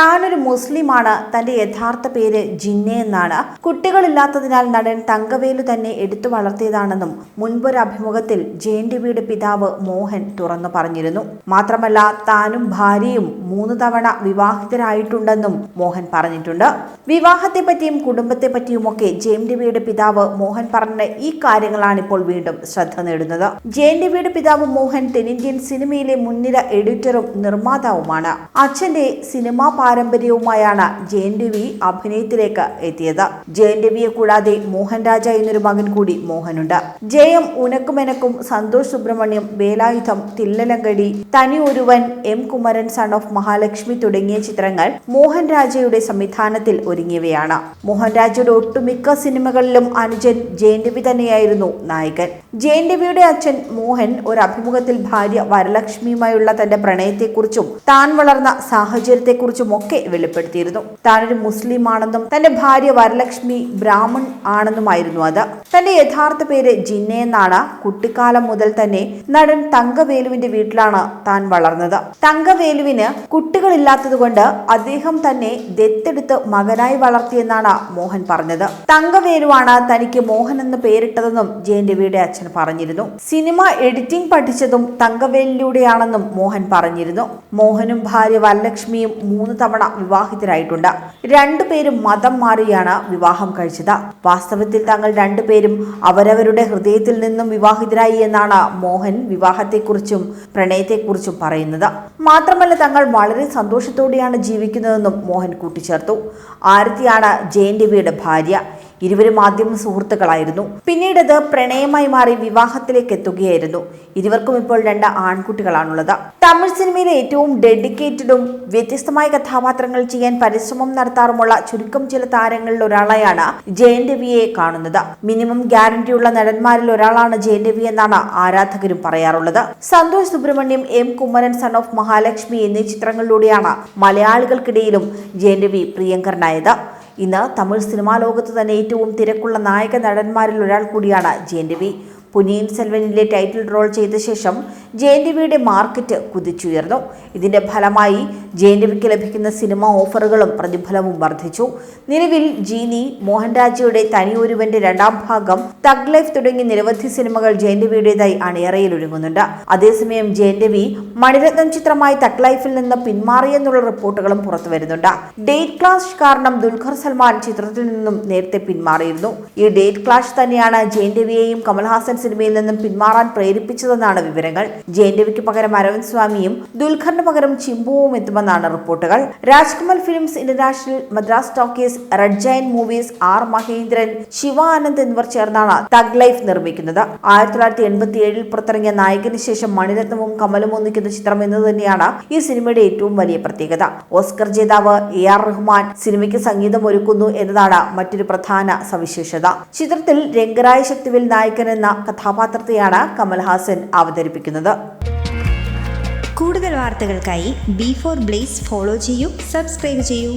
താനൊരു മുസ്ലിമാണ്. തന്റെ യഥാർത്ഥ പേര് ജിന്നെ എന്നാണ്. കുട്ടികളില്ലാത്തതിനാൽ നടൻ തങ്കവേലു തന്നെ എടുത്തു വളർത്തിയതാണെന്നും മുൻപൊരു അഭിമുഖത്തിൽ ജയൻ പിതാവ് മോഹൻ തുറന്നു പറഞ്ഞിരുന്നു. മാത്രമല്ല താനും ഭാര്യയും മൂന്ന് തവണ വിവാഹിതരായിട്ടുണ്ടെന്നും മോഹൻ പറഞ്ഞിട്ടുണ്ട്. വിവാഹത്തെ വിവാഹത്തെപ്പറ്റിയും കുടുംബത്തെപ്പറ്റിയുമൊക്കെ ജയൻ രവിയുടെ പിതാവ് മോഹൻ പറഞ്ഞ ഈ കാര്യങ്ങളാണ് ഇപ്പോൾ വീണ്ടും ശ്രദ്ധ നേടുന്നത്. ജയൻ പിതാവ് മോഹൻ തെന്നിന്ത്യൻ സിനിമയിലെ മുൻനിര എഡിറ്ററും നിർമ്മാതാവുമാണ്. അച്ഛന്റെ സിനിമാ പാരമ്പര്യവുമായാണ് ജയൻ രവി അഭിനയത്തിലേക്ക് എത്തിയത്. ജയൻ രവിയെ കൂടാതെ മോഹൻ രാജ എന്നൊരു മകൻ കൂടി മോഹനുണ്ട്. ജയം ഉനക്കുമെനക്കും Santhosh Subrahmanyam Velayudham Thillalangadi Thani Oruvan M Kumaran son of Mahalakshmi തുടങ്ങിയ ചിത്രങ്ങൾ മോഹൻ രാജയുടെ സംവിധാനത്തിൽ ഒരുങ്ങിയവയാണ്. മോഹൻ രാജയുടെ ഒട്ടുമിക്ക സിനിമകളിലും അനുജൻ ജയൻ രവി തന്നെയായിരുന്നു നായകൻ. ജയൻ രവിയുടെ അച്ഛൻ മോഹൻ ഒരു അഭിമുഖത്തിൽ ഭാര്യ വരലക്ഷ്മിയുമായുള്ള തന്റെ പ്രണയത്തെക്കുറിച്ചും താൻ വളർന്ന സാഹചര്യത്തെക്കുറിച്ചും ഒക്കെ വെളിപ്പെടുത്തിയിരുന്നു. താനൊരു മുസ്ലിം ആണെന്നും തന്റെ ഭാര്യ വരലക്ഷ്മി ബ്രാഹ്മൺ ആണെന്നുമായിരുന്നു അത്. തന്റെ യഥാർത്ഥ പേര് ജിന്നെ എന്നാണ് കുട്ടിക്കാലം മുതൽ തന്നെ നടൻ തങ്കവേലുവിന്റെ വീട്ടിലാണ് താൻ വളർന്നത്. തങ്കവേലുവിന് കുട്ടികളില്ലാത്തതുകൊണ്ട് അദ്ദേഹം തന്നെ ദത്തെടുത്ത് മകനായി വളർത്തിയെന്നാണ് മോഹൻ പറഞ്ഞത്. തങ്കവേലുവാണ് തനിക്ക് മോഹൻ എന്ന് പേരിട്ടതെന്നും ജയൻ രവിയുടെ അച്ഛൻ പറഞ്ഞിരുന്നു. സിനിമ എഡിറ്റിംഗ് പഠിച്ചതും തങ്കവേലിലൂടെയാണെന്നും മോഹൻ പറഞ്ഞിരുന്നു. മോഹനും ഭാര്യ വരലക്ഷ്മിയും മൂന്ന് തവണ വിവാഹിതരായിട്ടുണ്ട്. രണ്ടുപേരും മതം മാറിയാണ് വിവാഹം കഴിച്ചത്. വാസ്തവത്തിൽ തങ്ങൾ രണ്ടുപേരും അവരവരുടെ ഹൃദയത്തിൽ നിന്നും വിവാഹിതരായി എന്നാണ് മോഹൻ വിവാഹത്തെക്കുറിച്ചും പ്രണയത്തെക്കുറിച്ചും പറയുന്നത്. മാത്രമല്ല തങ്ങൾ വളരെ സന്തോഷത്തോടെയാണ് ജീവിക്കുന്നതെന്നും മോഹൻ കൂട്ടിച്ചേർത്തു. ആരതിയാണ് ജയന്റെ രവിയുടെ ഭാര്യ. ഇരുവരും ആദ്യം സുഹൃത്തുക്കളായിരുന്നു. പിന്നീട് അത് പ്രണയമായി മാറി വിവാഹത്തിലേക്ക് എത്തുകയായിരുന്നു. ഇരുവർക്കും ഇപ്പോൾ രണ്ട് ആൺകുട്ടികളാണുള്ളത്. തമിഴ് സിനിമയിലെ ഏറ്റവും ഡെഡിക്കേറ്റഡും വ്യത്യസ്തമായ കഥാപാത്രങ്ങൾ ചെയ്യാൻ പരിശ്രമം നടത്താറുമുള്ള ചുരുക്കം ചില താരങ്ങളിൽ ഒരാളെയാണ് ജയൻ രവിയെ കാണുന്നത്. മിനിമം ഗ്യാരണ്ടിയുള്ള നടന്മാരിൽ ഒരാളാണ് ജയൻ രവി എന്നാണ് ആരാധകരും പറയാറുള്ളത്. Santosh Subramaniam M Kumaran son of Mahalakshmi എന്നീ ചിത്രങ്ങളിലൂടെയാണ് മലയാളികൾക്കിടയിലും ജയൻ രവി പ്രിയങ്കരനായത്. ഇന്ന് തമിഴ് സിനിമാ ലോകത്ത് തന്നെ ഏറ്റവും തിരക്കുള്ള നായക നടന്മാരിൽ ഒരാൾ കൂടിയാണ് ജയൻ രവി. പുനിയൻ സെൽവനിലെ ടൈറ്റിൽ റോൾ ചെയ്ത ശേഷം ജയൻ രവിയുടെ മാർക്കറ്റ് കുതിച്ചുയർന്നു. ഇതിന്റെ ഫലമായി ജയൻ രവിക്ക് ലഭിക്കുന്ന സിനിമ ഓഫറുകളും പ്രതിഫലവും വർദ്ധിച്ചു. നിലവിൽ ജീനി മോഹൻരാജയുടെ തനിയൊരുവന്റെ രണ്ടാം ഭാഗം തഗ് ലൈഫ് തുടങ്ങി നിരവധി സിനിമകൾ ജയൻ രവിയുടേതായി അണിയറയിൽ ഒരുങ്ങുന്നുണ്ട്. അതേസമയം ജയൻ രവി മണിരത്നം ചിത്രമായി തഗ് ലൈഫിൽ നിന്ന് പിന്മാറിയെന്നുള്ള റിപ്പോർട്ടുകളും പുറത്തു വരുന്നുണ്ട്. ഡേറ്റ് ക്ലാഷ് കാരണം ദുൽഖർ സൽമാൻ ചിത്രത്തിൽ നിന്നും നേരത്തെ പിന്മാറിയിരുന്നു. ഈ ഡേറ്റ് ക്ലാഷ് തന്നെയാണ് ജയൻ രവിയെയും കമൽഹാസൻ സിനിമയിൽ നിന്നും പിന്മാറാൻ പ്രേരിപ്പിച്ചതെന്നാണ് വിവരങ്ങൾ. ജയൻ രവിക്ക് പകരം അരവിന്ദ് സ്വാമിയും ദുൽഖറിന് പകരം ചിമ്പുവും എത്തുമെന്നാണ് റിപ്പോർട്ടുകൾ. Rajkamal films international Madras talkies red giant movies R Mahendran Shiva Anand എന്നിവർ ചേർന്നാണ് തഗ് ലൈഫ് നിർമ്മിക്കുന്നത്. ആയിരത്തി തൊള്ളായിരത്തി എൺപത്തി ഏഴിൽ പുറത്തിറങ്ങിയ നായകന് ശേഷം മണിരത്നവും കമലും ഒന്നിക്കുന്ന ചിത്രം എന്ന് തന്നെയാണ് ഈ സിനിമയുടെ ഏറ്റവും വലിയ പ്രത്യേകത. ഓസ്കർ ജേതാവ് എ ആർ റഹ്മാൻ സിനിമയ്ക്ക് സംഗീതം ഒരുക്കുന്നു എന്നതാണ് മറ്റൊരു പ്രധാന സവിശേഷത. ചിത്രത്തിൽ രംഗരായ ശക്തിവിൽ നായകൻ എന്ന കഥാപാത്രത്തെയാണ് കമൽഹാസൻ അവതരിപ്പിക്കുന്നത്. കൂടുതൽ വാർത്തകൾക്കായി ബി ഫോർ ബ്ലേസ് ഫോളോ ചെയ്യൂ സബ്സ്ക്രൈബ് ചെയ്യൂ.